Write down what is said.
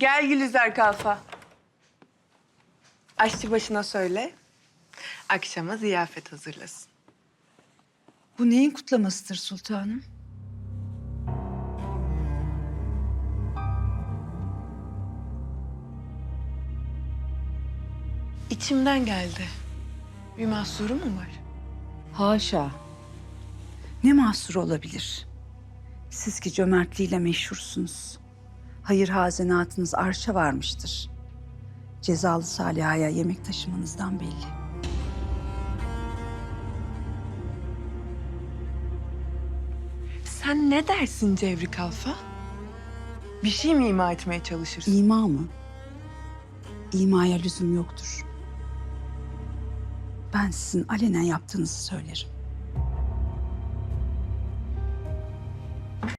Gel Gülizar Kalfa. Aşçı başına söyle. Akşama ziyafet hazırlasın. Bu neyin kutlamasıdır sultanım? İçimden geldi. Bir mahsuru mu var? Haşa. Ne mahsur olabilir? Siz ki cömertliğiyle meşhursunuz. Hayır hazenatınız arşa varmıştır. Cezalı Saliha'ya yemek taşımanızdan belli. Sen ne dersin Cevri Kalfa? Bir şey mi ima etmeye çalışırsın? İma mı? İmaya lüzum yoktur. Ben sizin alenen yaptığınızı söylerim.